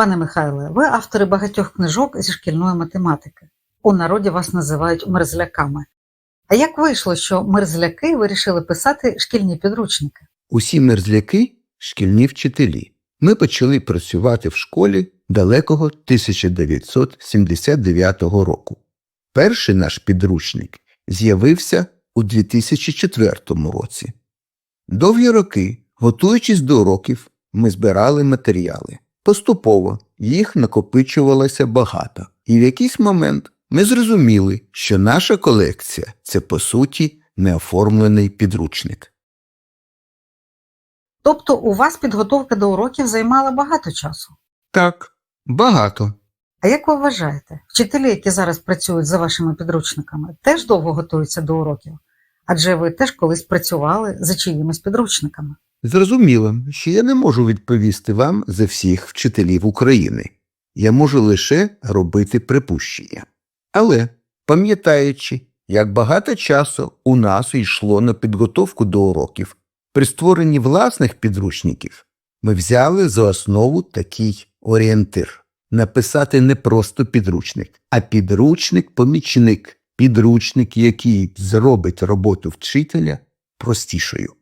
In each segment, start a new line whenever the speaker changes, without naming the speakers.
Пане Михайле, ви автори багатьох книжок зі шкільної математики. У народі вас називають мерзляками. А як вийшло, що мерзляки вирішили писати шкільні підручники?
Усі мерзляки шкільні вчителі. Ми почали працювати в школі далекого 1979 року. Перший наш підручник з'явився у 2004 році. Довгі роки, готуючись до уроків, ми збирали матеріали. Поступово їх накопичувалося багато, і в якийсь момент ми зрозуміли, що наша колекція це по суті неоформлений підручник.
Тобто у вас підготовка до уроків займала багато часу.
Так, багато.
А як ви вважаєте, вчителі, які зараз працюють за вашими підручниками, теж довго готуються до уроків? Адже ви теж колись працювали за чиїмись підручниками.
Зрозуміло, що я не можу відповісти вам за всіх вчителів України. Я можу лише робити припущення. Але, пам'ятаючи, як багато часу у нас йшло на підготовку до уроків, при створенні власних підручників ми взяли за основу такий орієнтир написати не просто підручник, а підручник-помічник, підручник, який зробить роботу вчителя простішою.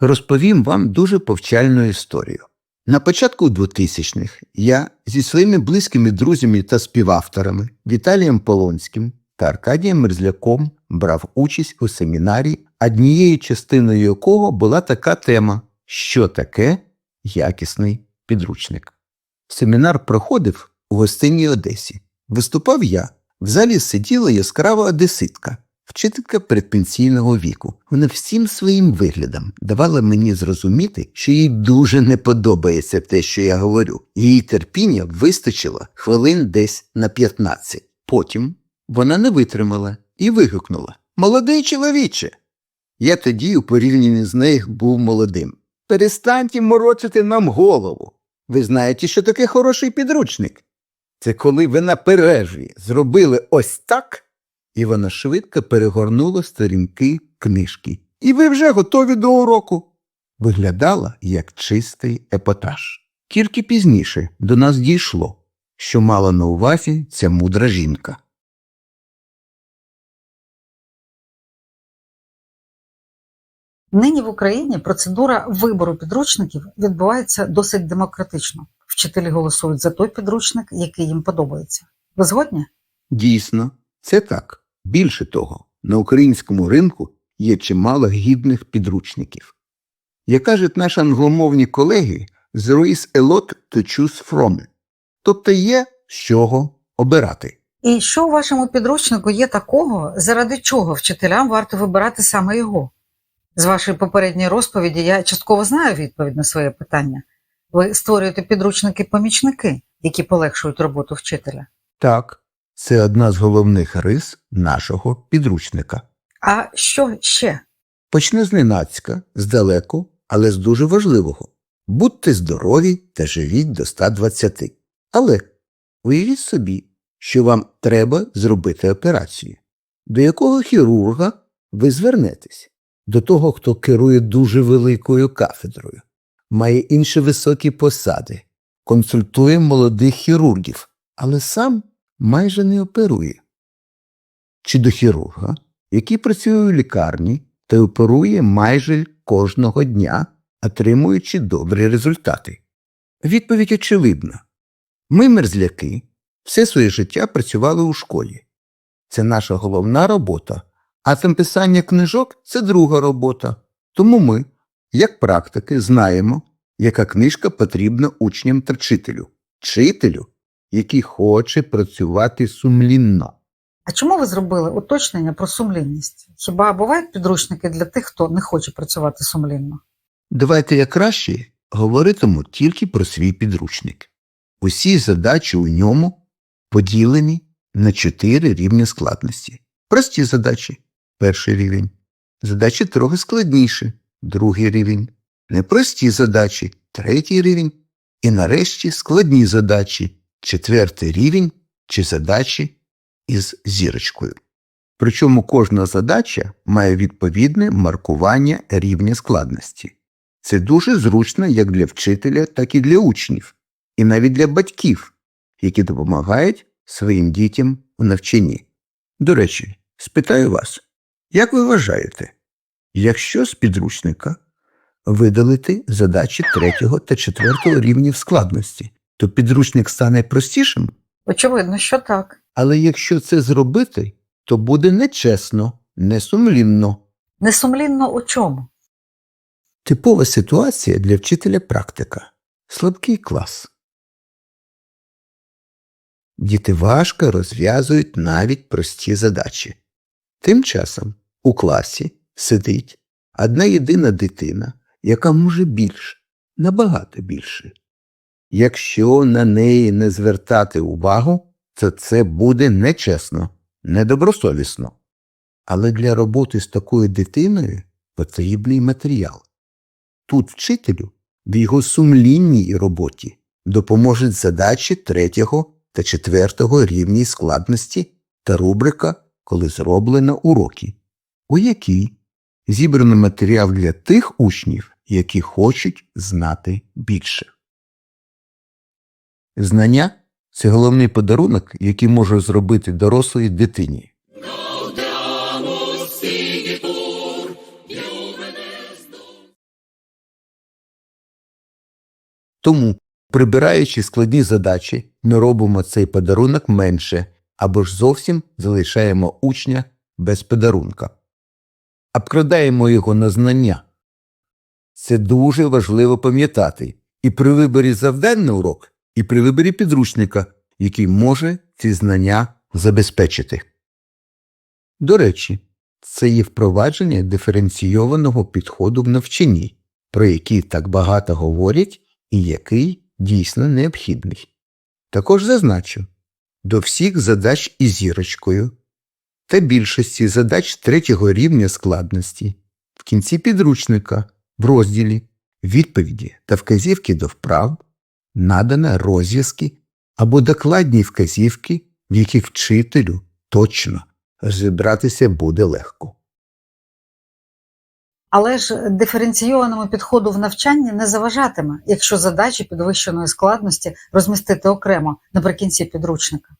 Розповім вам дуже повчальну історію. На початку 2000-х я зі своїми близькими друзями та співавторами Віталієм Полонським та Аркадієм Мерзляком брав участь у семінарі, однією частиною якого була така тема Що таке якісний підручник. Семінар проходив у гостинній Одесі. Виступав я. В залі сиділа яскрава одеситка, вчителька предпенсійного віку. Вона всім своїм виглядом давала мені зрозуміти, що їй дуже не подобається те, що я говорю. Її терпіння вистачило хвилин десь на 15. Потім вона не витримала і вигукнула Молодий чоловіче. Я тоді у порівнянні з нею був молодим. Перестаньте морочити нам голову. Ви знаєте, що таке хороший підручник? Це коли ви на перерві зробили ось так, і вона швидко перегорнула сторінки книжки. І ви вже готові до уроку. Виглядала як чистий епатаж. Тільки пізніше до нас дійшло, що мала на увазі ця мудра жінка.
Нині в Україні процедура вибору підручників відбувається досить демократично. Вчителі голосують за той підручник, який їм подобається. Ви згодні?
Дійсно, це так. Більше того, на українському ринку є чимало гідних підручників. Як кажуть наші англомовні колеги, there is a lot to choose from. Тобто є з чого обирати.
І що у вашому підручнику є такого, заради чого вчителям варто вибирати саме його? З вашої попередньої розповіді я частково знаю відповідь на своє питання. Ви створюєте підручники-помічники, які полегшують роботу вчителя.
Так, це одна з головних рис нашого підручника.
А що ще?
Почне зненацька, здалеку, але з дуже важливого. Будьте здорові та живіть до 120. Але уявіть собі, що вам треба зробити операцію. До якого хірурга ви звернетесь? До того, хто керує дуже великою кафедрою, має інші високі посади, консультує молодих хірургів, але сам майже не оперує. Чи до хірурга, який працює у лікарні та оперує майже кожного дня, отримуючи добрі результати? Відповідь очевидна. Ми, мерзляки, все своє життя працювали у школі. Це наша головна робота, а написання книжок це друга робота. Тому ми, як практики, знаємо, яка книжка потрібна учням та вчителю. Вчителю, який хоче працювати сумлінно.
А чому ви зробили уточнення про сумлінність? Хіба бувають підручники для тих, хто не хоче працювати сумлінно?
Давайте я краще говоритиму тільки про свій підручник. Усі задачі у ньому поділені на чотири рівні складності. Прості задачі перший рівень. Задачі трохи складніші другий рівень. Непрості задачі третій рівень. І нарешті складні задачі четвертий рівень чи задачі із зірочкою. Причому кожна задача має відповідне маркування рівня складності. Це дуже зручно як для вчителя, так і для учнів, і навіть для батьків, які допомагають своїм дітям у навчанні. До речі, спитаю вас, як ви вважаєте, якщо з підручника видалити задачі третього та четвертого рівнів складності, то підручник стане простішим?
Очевидно, що так.
Але якщо це зробити, то буде нечесно, несумлінно.
Несумлінно у чому?
Типова ситуація для вчителя практика. Слабкий клас. Діти важко розв'язують навіть прості задачі. Тим часом у класі сидить одна єдина дитина, яка може більше, набагато більше. Якщо на неї не звертати увагу, то це буде нечесно, недобросовісно. Але для роботи з такою дитиною потрібний матеріал. Тут вчителю в його сумлінній роботі допоможуть задачі третього та четвертого рівні складності та рубрика, коли зроблено уроки, у якій зібрано матеріал для тих учнів, які хочуть знати більше. Знання це головний подарунок, який може зробити дорослій дитині. Тому, прибираючи складні задачі, ми робимо цей подарунок менше або ж зовсім залишаємо учня без подарунка. Обкрадаємо його на знання. Це дуже важливо пам'ятати і при виборі завдань на урок, і при виборі підручника, який може ці знання забезпечити. До речі, це є впровадження диференційованого підходу в навчанні, про який так багато говорять і який дійсно необхідний. Також зазначу, до всіх задач із зірочкою та більшості задач третього рівня складності в кінці підручника в розділі відповіді та вказівки до вправ надано розв'язки або докладні вказівки, в яких вчителю точно розібратися буде легко.
Але ж диференційованому підходу в навчанні не заважатиме, якщо задачі підвищеної складності розмістити окремо наприкінці підручника.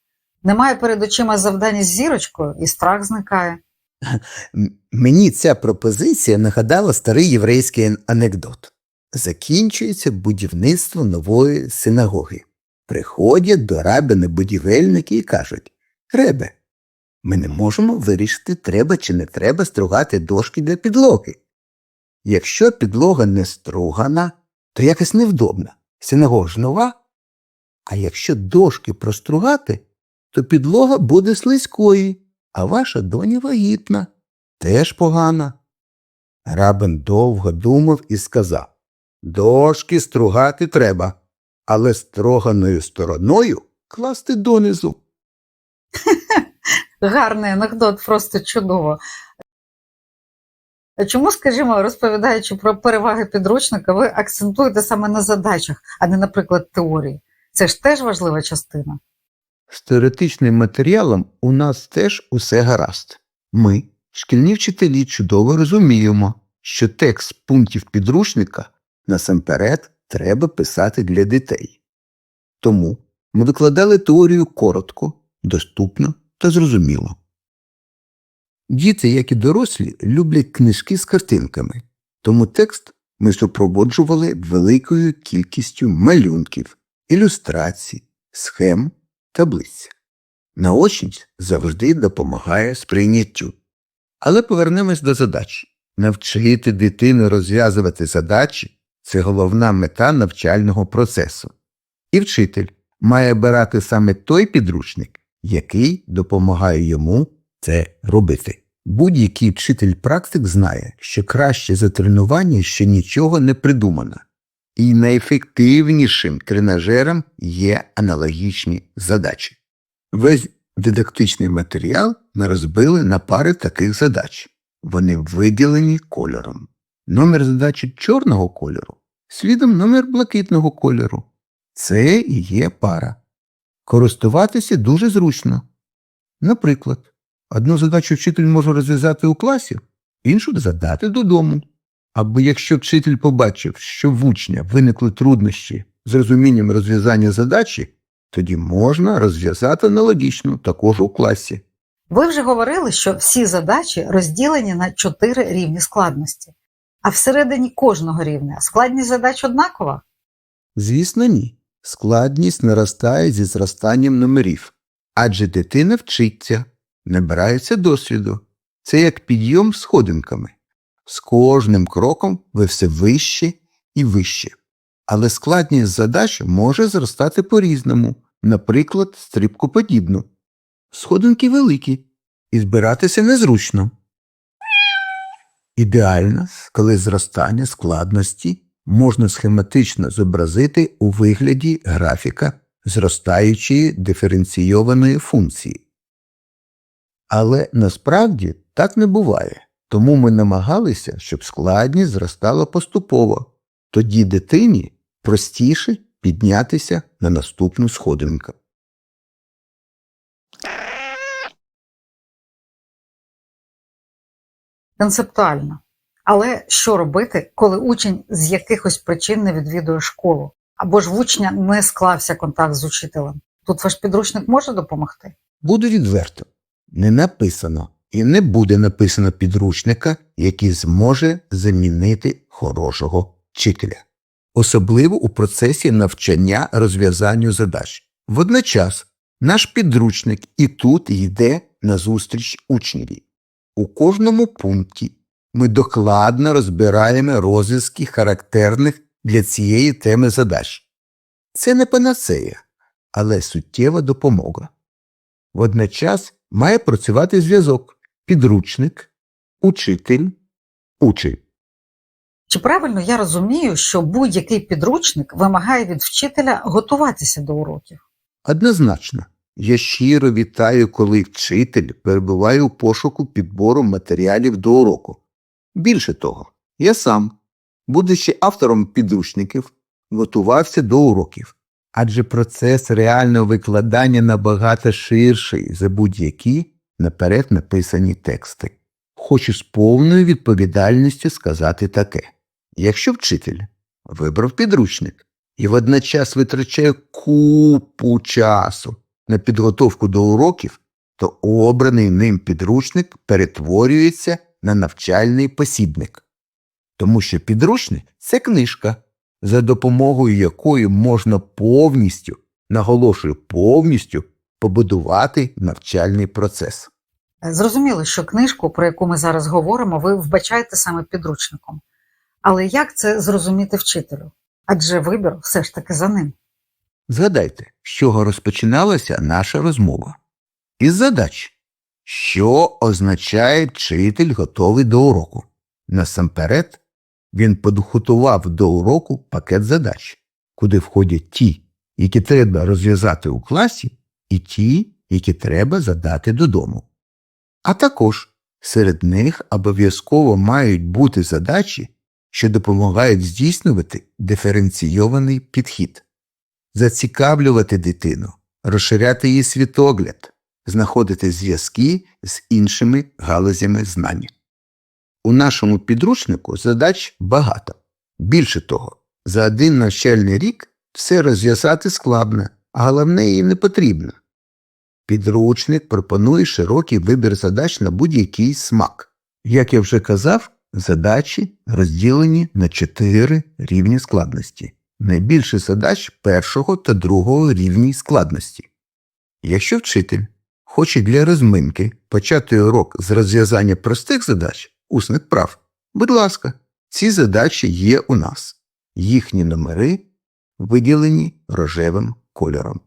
Немає перед очима завдання з зірочкою, і страх зникає.
Мені ця пропозиція нагадала старий єврейський анекдот. Закінчується будівництво нової синагоги. Приходять до рабина будівельники і кажуть Ребе, ми не можемо вирішити, треба чи не треба стругати дошки для підлоги. Якщо підлога не стругана, то якось невдобно. Синагога ж нова. А якщо дошки простругати, то підлога буде слизькою, а ваша доня вагітна. Теж погана. Рабин довго думав і сказав Дошки стругати треба, але строганою стороною класти донизу.
Гарний анекдот, просто чудово. Чому, скажімо, розповідаючи про переваги підручника, ви акцентуєте саме на задачах, а не, наприклад, теорії? Це ж теж важлива частина.
З теоретичним матеріалом у нас теж усе гаразд. Ми, шкільні вчителі, чудово розуміємо, що текст пунктів підручника насамперед треба писати для дітей. Тому ми викладали теорію коротко, доступно та зрозуміло. Діти, як і дорослі, люблять книжки з картинками, тому текст ми супроводжували великою кількістю малюнків, ілюстрацій, схем, таблиць. Наочність завжди допомагає сприйняттю. Але повернемось до задач. Навчити дитину розв'язувати задачі це головна мета навчального процесу. І вчитель має обирати саме той підручник, який допомагає йому це робити. Будь-який вчитель-практик знає, що краще за тренування ще нічого не придумано, і найефективнішим тренажером є аналогічні задачі. Весь дидактичний матеріал ми розбили на пари таких задач. Вони виділені кольором. Номер задачі чорного кольору слідом номер блакитного кольору. Це і є пара. Користуватися дуже зручно. Наприклад, Одну задачу вчитель може розв'язати у класі, іншу задати додому. Або якщо вчитель побачив, що в учня виникли труднощі з розумінням розв'язання задачі, тоді можна розв'язати аналогічно також у класі.
Ви вже говорили, що всі задачі розділені на чотири рівні складності, а всередині кожного рівня складність задач однакова.
Звісно, ні. Складність наростає зі зростанням номерів, адже дитина вчиться, набирається досвіду. Це як підйом сходинками. З кожним кроком ви все вище і вище. Але складність задач може зростати по-різному, наприклад, стрибкоподібно. Сходинки великі, і збиратися незручно. Ідеально, коли зростання складності можна схематично зобразити у вигляді графіка зростаючої диференційованої функції. Але насправді так не буває, тому ми намагалися, щоб складність зростала поступово, тоді дитині простіше піднятися на наступну сходинку.
концептуально. Але що робити, коли учень з якихось причин не відвідує школу, або ж в учня не склався контакт з учителем? Тут ваш підручник може допомогти?
Буду відвертим. Не написано і не буде написано підручника, який зможе замінити хорошого вчителя. Особливо у процесі навчання розв'язанню задач. Водночас наш підручник і тут йде назустріч учневі. У кожному пункті ми докладно розбираємо розв'язки характерних для цієї теми задач. Це не панацея, але суттєва допомога. Водночас має працювати зв'язок підручник, учитель, учень.
Чи правильно я розумію, що будь-який підручник вимагає від вчителя готуватися до уроків?
Однозначно, я щиро вітаю, коли вчитель перебуває у пошуку підбору матеріалів до уроку. Більше того, я сам, будучи автором підручників, готувався до уроків, адже процес реального викладання набагато ширший за будь-які наперед написані тексти. Хочу з повною відповідальністю сказати таке: якщо вчитель вибрав підручник і водночас витрачає купу часу на підготовку до уроків, то обраний ним підручник перетворюється на навчальний посібник. Тому що підручник це книжка, за допомогою якої можна повністю, наголошую, повністю побудувати навчальний процес.
Зрозуміло, що книжку, про яку ми зараз говоримо, ви вбачаєте саме підручником. Але як це зрозуміти вчителю? Адже вибір все ж таки за ним.
Згадайте, з чого розпочиналася наша розмова. Із задач. Що означає вчитель готовий до уроку? Насамперед, він підготував до уроку пакет задач, куди входять ті, які треба розв'язати у класі, і ті, які треба задати додому. А також серед них обов'язково мають бути задачі, що допомагають здійснювати диференційований підхід, зацікавлювати дитину, розширяти її світогляд, знаходити зв'язки з іншими галузями знань. У нашому підручнику задач багато. Більше того, за один навчальний рік все розв'язати складно, а головне і не потрібно. Підручник пропонує широкий вибір задач на будь-який смак. Як я вже казав, задачі розділені на чотири рівні складності. Найбільше задач першого та другого рівні складності. Якщо вчитель хоче для розминки почати урок з розв'язання простих задач, усних прав, будь ласка, ці задачі є у нас. Їхні номери виділені рожевим кольором.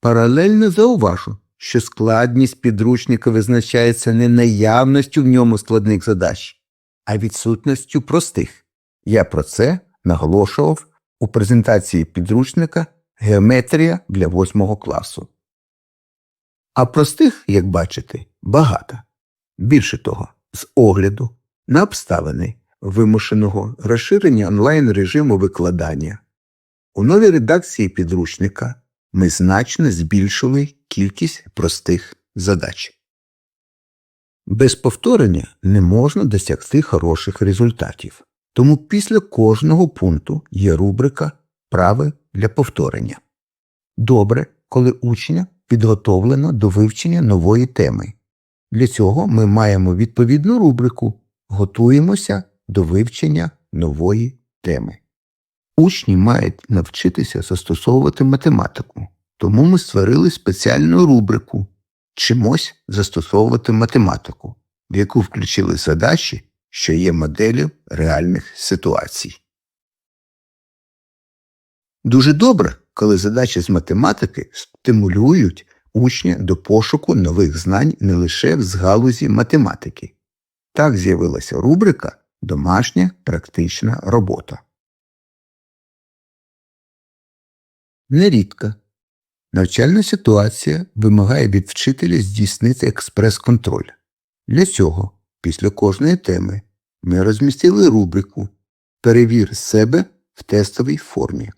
Паралельно зауважу, що складність підручника визначається не наявністю в ньому складних задач, а відсутністю простих. Я про це наголошував у презентації підручника Геометрія для 8 класу. А простих, як бачите, багато. Більше того, з огляду на обставини вимушеного розширення онлайн режиму викладання. У новій редакції підручника ми значно збільшили кількість простих задач. Без повторення не можна досягти хороших результатів. Тому після кожного пункту є рубрика Прави для повторення. Добре, коли учня підготовлено до вивчення нової теми. Для цього ми маємо відповідну рубрику Готуємося до вивчення нової теми. Учні мають навчитися застосовувати математику, тому ми створили спеціальну рубрику Чимось застосовувати математику, в яку включили задачі, що є моделлю реальних ситуацій. Дуже добре, коли задачі з математики стимулюють учня до пошуку нових знань не лише з галузі математики. Так з'явилася рубрика Домашня практична робота. Нерідко навчальна ситуація вимагає від вчителя здійснити експрес-контроль. Для цього, після кожної теми, ми розмістили рубрику Перевір себе в тестовій формі.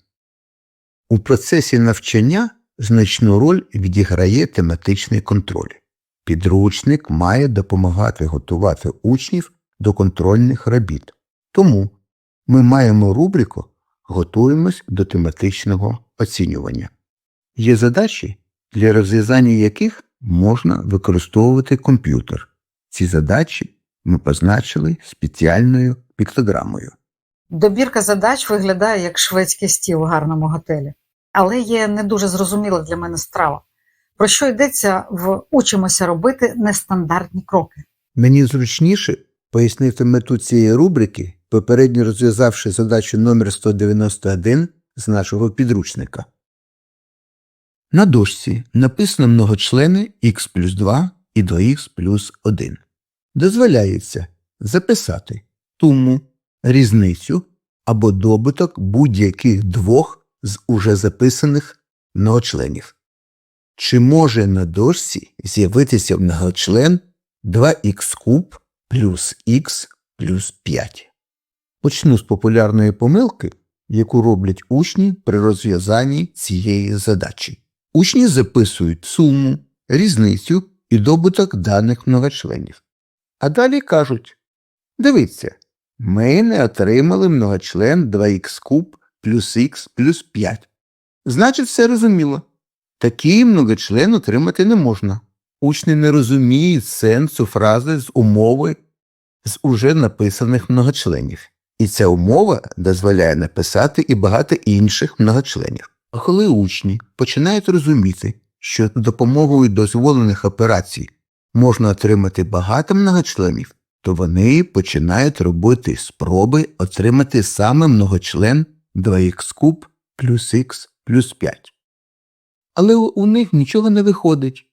У процесі навчання значну роль відіграє тематичний контроль. Підручник має допомагати готувати учнів до контрольних робіт. Тому ми маємо рубрику Готуємось до тематичного оцінювання. Є задачі, для розв'язання яких можна використовувати комп'ютер. Ці задачі ми позначили спеціальною піктограмою.
Добірка задач виглядає як шведський стіл у гарному готелі, але є не дуже зрозуміла для мене страва. Про що йдеться в учимося робити нестандартні кроки?
Мені зручніше пояснити мету цієї рубрики, попередньо розв'язавши задачу номер 191 з нашого підручника. На дошці написано многочлени х плюс 2 і 2х плюс 1. Дозволяється записати суму, різницю або добуток будь-яких двох з уже записаних многочленів. Чи може на дошці з'явитися многочлен 2х куб плюс х плюс 5? Почну з популярної помилки, яку роблять учні при розв'язанні цієї задачі. Учні записують суму, різницю і добуток даних многочленів. А далі кажуть: Дивіться, ми не отримали многочлен 2х куб плюс х плюс 5. Значить, все розуміло. Такий многочлен отримати не можна. Учні не розуміють сенсу фрази з умови з уже написаних многочленів. І ця умова дозволяє написати і багато інших многочленів. А коли учні починають розуміти, що допомогою дозволених операцій можна отримати багато многочленів, то вони починають робити спроби отримати саме многочлен 2х куб плюс х плюс 5. Але у них нічого не виходить.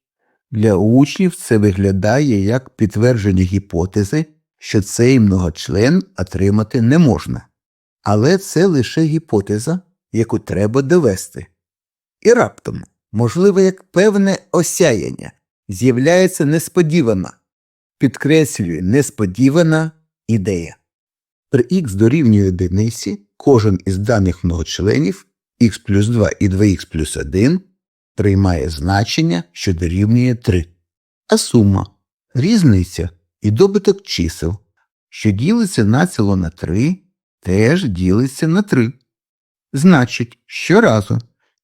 Для учнів це виглядає як підтвердження гіпотези, що цей многочлен отримати не можна. Але це лише гіпотеза, яку треба довести. І раптом, можливо, як певне осяяння, з'являється несподівана, підкреслює несподівана ідея. При х дорівнює одиниці кожен із даних многочленів х плюс 2 і 2х плюс 1 приймає значення, що дорівнює 3. А сума різниця і добуток чисел, що ділиться націло на 3, теж ділиться на 3. Значить, щоразу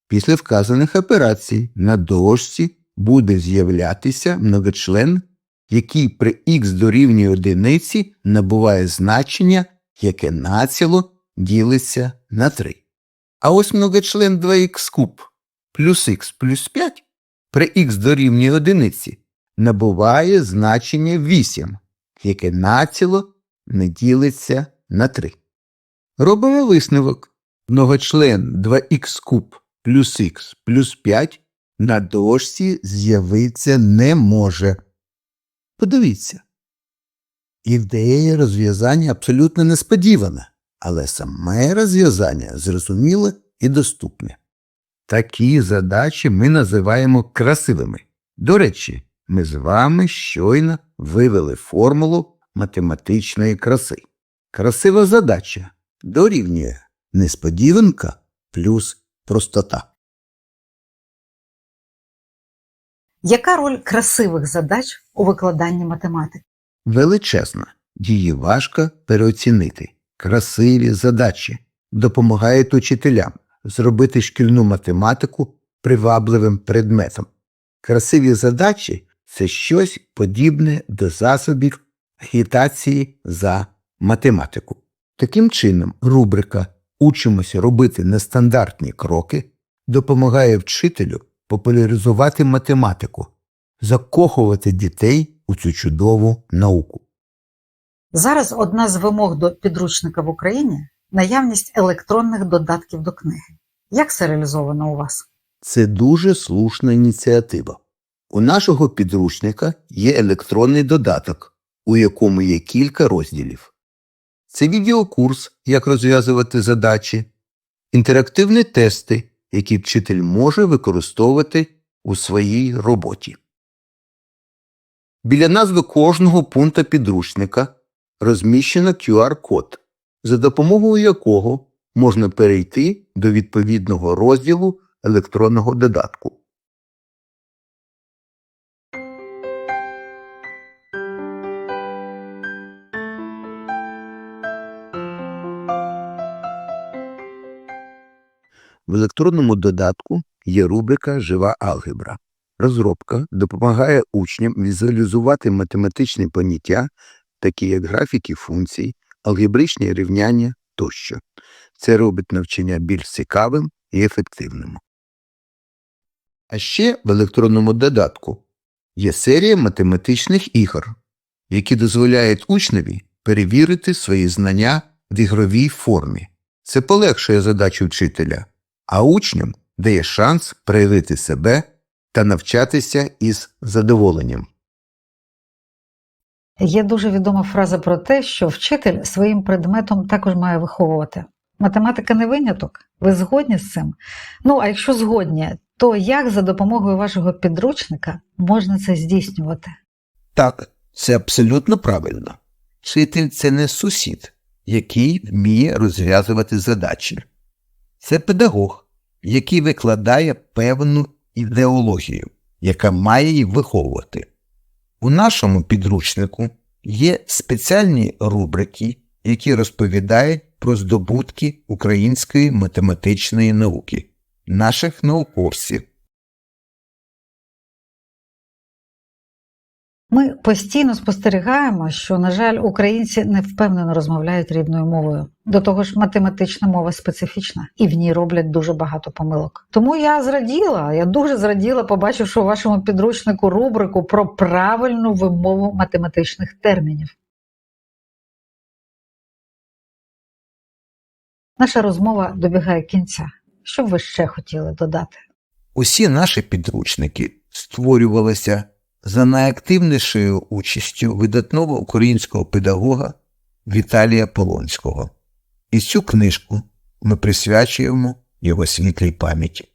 після вказаних операцій на дошці буде з'являтися многочлен, який при х дорівнює одиниці набуває значення, яке націло ділиться на 3. А ось многочлен 2х куб плюс х плюс 5 при х дорівнює одиниці набуває значення 8, яке націло не ділиться на 3. Робимо висновок. Многочлен 2х куб плюс х плюс 5 на дошці з'явитися не може. Подивіться. Ідея розв'язання абсолютно несподівана, але саме розв'язання зрозуміле і доступне. Такі задачі ми називаємо красивими. До речі, ми з вами щойно вивели формулу математичної краси. Красива задача дорівнює несподіванка плюс простота.
Яка роль красивих задач у викладанні математики?
величезна, її важко переоцінити. Красиві задачі допомагають учителям зробити шкільну математику привабливим предметом. Красиві задачі це щось подібне до засобів агітації за математику. Таким чином, рубрика Учимося робити нестандартні кроки допомагає вчителю популяризувати математику, закохувати дітей у цю чудову науку.
Зараз одна з вимог до підручника в Україні наявність електронних додатків до книги. Як це реалізовано у вас?
Це дуже слушна ініціатива. У нашого підручника є електронний додаток, у якому є кілька розділів. Це відеокурс, як розв'язувати задачі, інтерактивні тести, які вчитель може використовувати у своїй роботі. Біля назви кожного пункта підручника розміщено QR-код, за допомогою якого можна перейти до відповідного розділу електронного додатку. В електронному додатку є рубрика Жива алгебра. Розробка допомагає учням візуалізувати математичні поняття, такі як графіки функцій, алгебричні рівняння тощо. Це робить навчання більш цікавим і ефективним. А ще в електронному додатку є серія математичних ігор, які дозволяють учневі перевірити свої знання в ігровій формі. Це полегшує задачу вчителя, а учням дає шанс проявити себе та навчатися із задоволенням.
Є дуже відома фраза про те, що вчитель своїм предметом також має виховувати. Математика не виняток. Ви згодні з цим? Ну, а якщо згодні, то як за допомогою вашого підручника можна це здійснювати?
Так, це абсолютно правильно. Вчитель це не сусід, який вміє розв'язувати задачі. Це педагог, який викладає певну ідеологію, яка має її виховувати. У нашому підручнику є спеціальні рубрики, які розповідають про здобутки української математичної науки, наших науковців.
Ми постійно спостерігаємо, що, на жаль, українці не впевнено розмовляють рідною мовою. До того ж, математична мова специфічна, і в ній роблять дуже багато помилок. Тому я зраділа, я дуже зраділа, побачивши у вашому підручнику рубрику про правильну вимову математичних термінів. Наша розмова добігає кінця. Що б ви ще хотіли додати?
Усі наші підручники створювалися за найактивнішою участю видатного українського педагога Віталія Полонського. І цю книжку ми присвячуємо його світлій пам'яті.